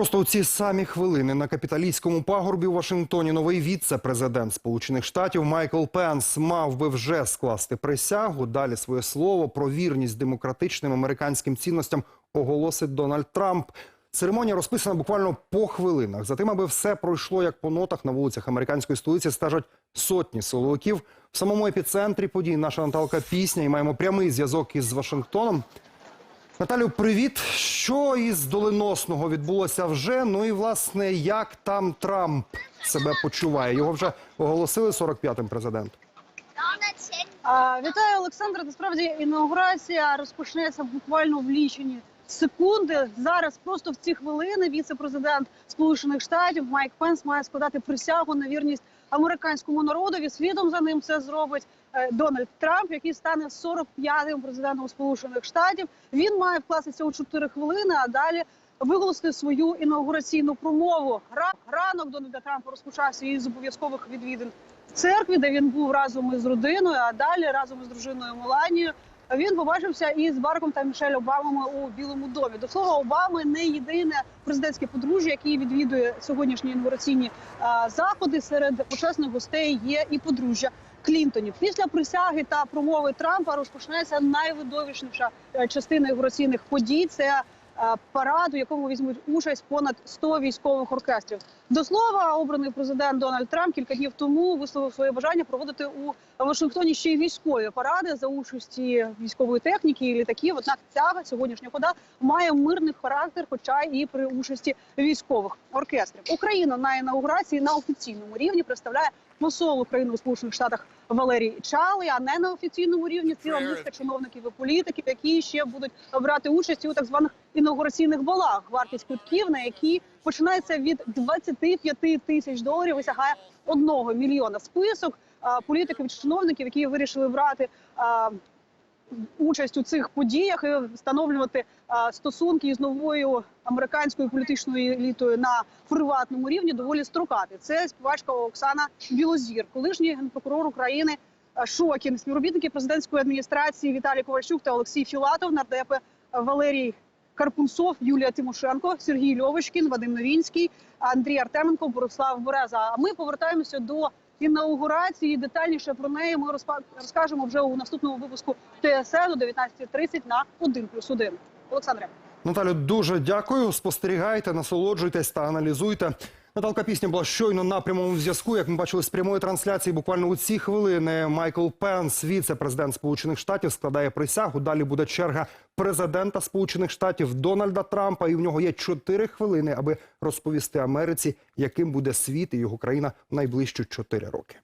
Просто у ці самі хвилини на капіталійському пагорбі у Вашингтоні новий віце-президент Сполучених Штатів Майкл Пенс мав би вже скласти присягу. Далі своє слово про вірність демократичним американським цінностям оголосить Дональд Трамп. Церемонія розписана буквально по хвилинах. Затим, аби все пройшло як по нотах на вулицях американської столиці, стежать сотні силовиків. В самому епіцентрі подій наша Наталка Пісня і маємо прямий зв'язок із Вашингтоном. Наталю, привіт. Що із доленосного відбулося вже? Ну і власне, як там Трамп себе почуває? Його вже оголосили 45-м президентом. Вітаю, Олександра. Насправді інаугурація розпочнеться буквально в лічені секунди. Зараз просто в ці хвилини віце-президент Сполучених Штатів Майк Пенс має складати присягу на вірність американському народові. Слідом за ним це зробить е, Дональд Трамп, який стане 45-м президентом Сполучених Штатів. Він має вкластися у 4 хвилини, а далі виголосити свою інаугураційну промову. Ра- Ранок Дональда Трампа розпочався із обов'язкових відвідин в церкві, де він був разом із родиною, а далі разом із дружиною Меланією. Він побачився із Барком та Мішель Обамами у Білому домі. До слова, Обами не єдине президентське подружжя, яке відвідує сьогоднішні інаугураційні а, заходи. Серед почесних гостей є і подружжя Клінтонів. Після присяги та промови Трампа розпочнеться найвидовищніша е, частина інаугураційних подій. Це е, парад, у якому візьмуть участь понад 100 військових оркестрів. До слова, обраний президент Дональд Трамп кілька днів тому висловив своє бажання проводити у Вашингтоні ще й військові паради за участі військової техніки і літаків. Однак ця сьогоднішня хода має мирний характер, хоча і при участі військових оркестрів. Україна на інаугурації на офіційному рівні представляє посол України у Сполучених Штатах Валерій Чалий, а не на офіційному рівні ціла низка чиновників і політиків, які ще будуть брати участь у так званих інаугураційних балах. Вартість квитків, на які починається від 25 тисяч доларів і сягає одного мільйона. Список політиків чиновників, які вирішили брати. Участь у цих подіях і встановлювати стосунки із новою американською політичною елітою на приватному рівні доволі строкати. Це співачка Оксана Білозір, колишній генпрокурор України Шокін, співробітники президентської адміністрації Віталій Ковальчук та Олексій Філатов, нардепи Валерій Карпунцов, Юлія Тимошенко, Сергій Льовочкін, Вадим Новінський, Андрій Артеменко, Борислав Береза. А ми повертаємося до інаугурації. Детальніше про неї ми розкажемо вже у наступному випуску ТСН о 19.30 на 1+,1. Олександре. Наталю, дуже дякую. Спостерігайте, насолоджуйтесь та аналізуйте. Наталка Пісня була щойно на прямому зв'язку. Як ми бачили з прямої трансляції, буквально у ці хвилини Майкл Пенс, віце-президент Сполучених Штатів, складає присягу. Далі буде черга президента Сполучених Штатів Дональда Трампа. І в нього є чотири хвилини, аби розповісти Америці, яким буде світ і його країна в найближчі чотири роки.